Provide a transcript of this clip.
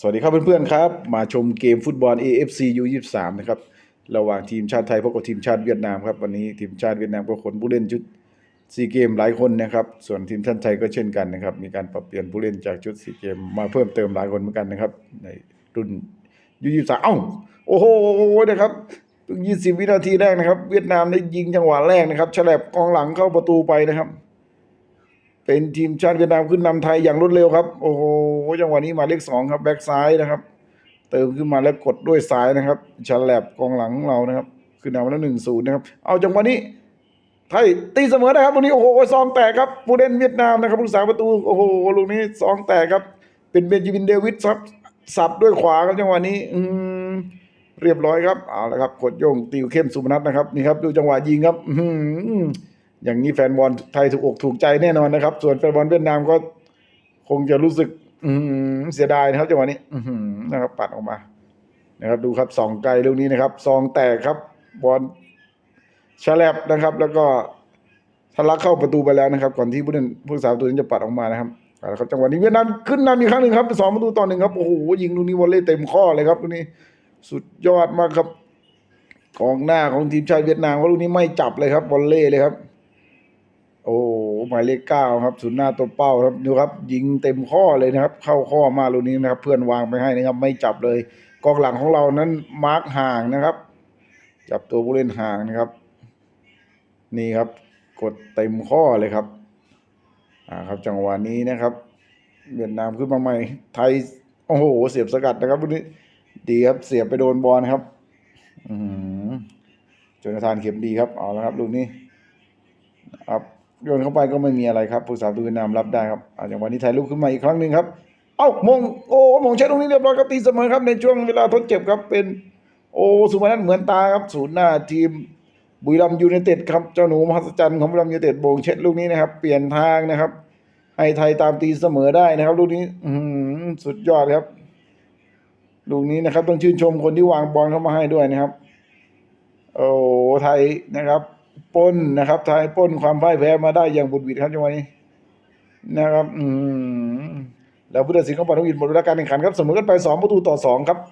สวัสดีครับเพื่อนๆครับ มาชมเกมฟุตบอล AFC U23 นะครับ ระหว่างทีมชาติไทยพบกับทีมชาติเวียดนามครับ วันนี้ทีมชาติเวียดนามก็ขนผู้เล่นชุดซีเกมหลายคนนะครับ ส่วนทีมชาติไทยก็เช่นกันนะครับ มีการปรับเปลี่ยนผู้เล่นจากชุดซีเกมมาเพิ่มเติมหลายคนเหมือนกันนะครับ ในรุ่น U23 เอ้าโอ้โหนะครับเพิ่ง20วินาทีแรกนะครับ เวียดนามได้ยิงจังหวะแรกนะครับฉลับกองหลังเข้าประตูไปนะครับ เป็นทีมชาติเวียดนามขึ้นนำไทยอย่างรวดเร็วครับ โอ้โหจังหวะนี้มาเลขสองครับแบ็กซ้ายนะครับ เติมขึ้นมาแล้วกดด้วยซ้ายนะครับฉลับกองหลังของเรานะครับ ขึ้นนำมาแล้วหนึ่งศูนย์นะครับ เอาจังหวะนี้ไทยตีเสมอนะครับตรงนี้โอ้โหซองแตกครับผู้เล่นเวียดนามนะครับผู้สาประตูโอ้โหลูกนี้ซองแตกครับ เป็นเบนจามินเดวิดครับสับด้วยขวาครับจังหวะนี้ อืมเรียบร้อยครับเอาละครับกดโยงติวเข้มสุพนัทนะครับนี่ครับดูจังหวะยิงครับ อื อย่างนี้แฟนบอลไทยถูกอกถูกใจแน่นอนนะครับ ส่วนแฟนบอลเวียดนามก็คงจะรู้สึก อืเสียดายนะครับจังหวะนี้ อืนะครับ ปัดออกมา นะครับ ดูครับสองไกลลูกนี้นะครับซองแตกครับ บอลฉลับนะครับ แล้วก็ทะลักเข้าประตูไปแล้วนะครับ ก่อนที่ผู้เล่นผู้สาวตัวนี้จะปัดออกมานะครับเอาละครับจังหวะนี้เวียดนามขึ้นนำอีกครั้งหนึ่งครับสองประตูต่อหนึ่งครับโอ้โหยิงลูกนี้วอลเล่เต็มข้อเลยครับลูกนี้สุดยอดมากครับกองหน้าของทีมชาติเวียดนามเขาลูกนี้ไม่จับเลยครับวอลเล่เลยครับ โอ้หมายเลขเก้าครับศูนย์หน้าตัวเป้าครับดูครับ ยิงเต็มข้อเลยนะครับ เข้าข้อมาลูกนี้นะครับ เพื่อนวางไปให้นะครับ ไม่จับเลยกองหลังของเรานั้นมาร์กห่างนะครับ จับตัวผู้เล่นห่างนะครับ นี่ครับ กดเต็มข้อเลยครับ อ่าครับจังหวะนี้นะครับเวียดนามขึ้นมาใหม่ ไทยโอ้โห เสียบสกัดนะครับลูกนี้ดีครับเสียบไปโดนบอลครับ อืมจนทานเข็มดีครับเอาละครับลูกนี้ครับ โยนเข้าไปก็ไม่มีอะไรครับผู้สาวตัวเวียดนามรับได้ครับอาอย่างวันนี้ไทยลุกขึ้นมาอีกครั้งหนึ่งครับ เอ้ามงโอ้มงใช้ตรงนี้เรียบร้อยครับตีเสมอครับในช่วงเวลาทดเจ็บครับเป็น โอ้สุมานัทเหมือนตาครับศูนย์หน้าทีมบุรีรัมยูไนเต็ดครับเจ้าหนูมหัศจรรย์ของบุรีรัมยูไนเต็ดโบงเช็ดลูกนี้นะครับ เปลี่ยนทางนะครับให้ไทยตามตีเสมอได้นะครับ ลูกนี้อือหือสุดยอดครับ ลูกนี้นะครับ ต้องชื่นชมคนที่วางบอลเข้ามาให้ด้วยนะครับ โอ้ไทยนะครับ ปนนะครับไทยปนความพ่ายแพ้มาได้อย่างบุดหวิดครับจังหวะนี้ นะครับ อืมแล้วพุทธศิลป์ของปฐมอินหมดเวลาการแข่งขันครับเสมอกันไปสองประตูต่อสองครับ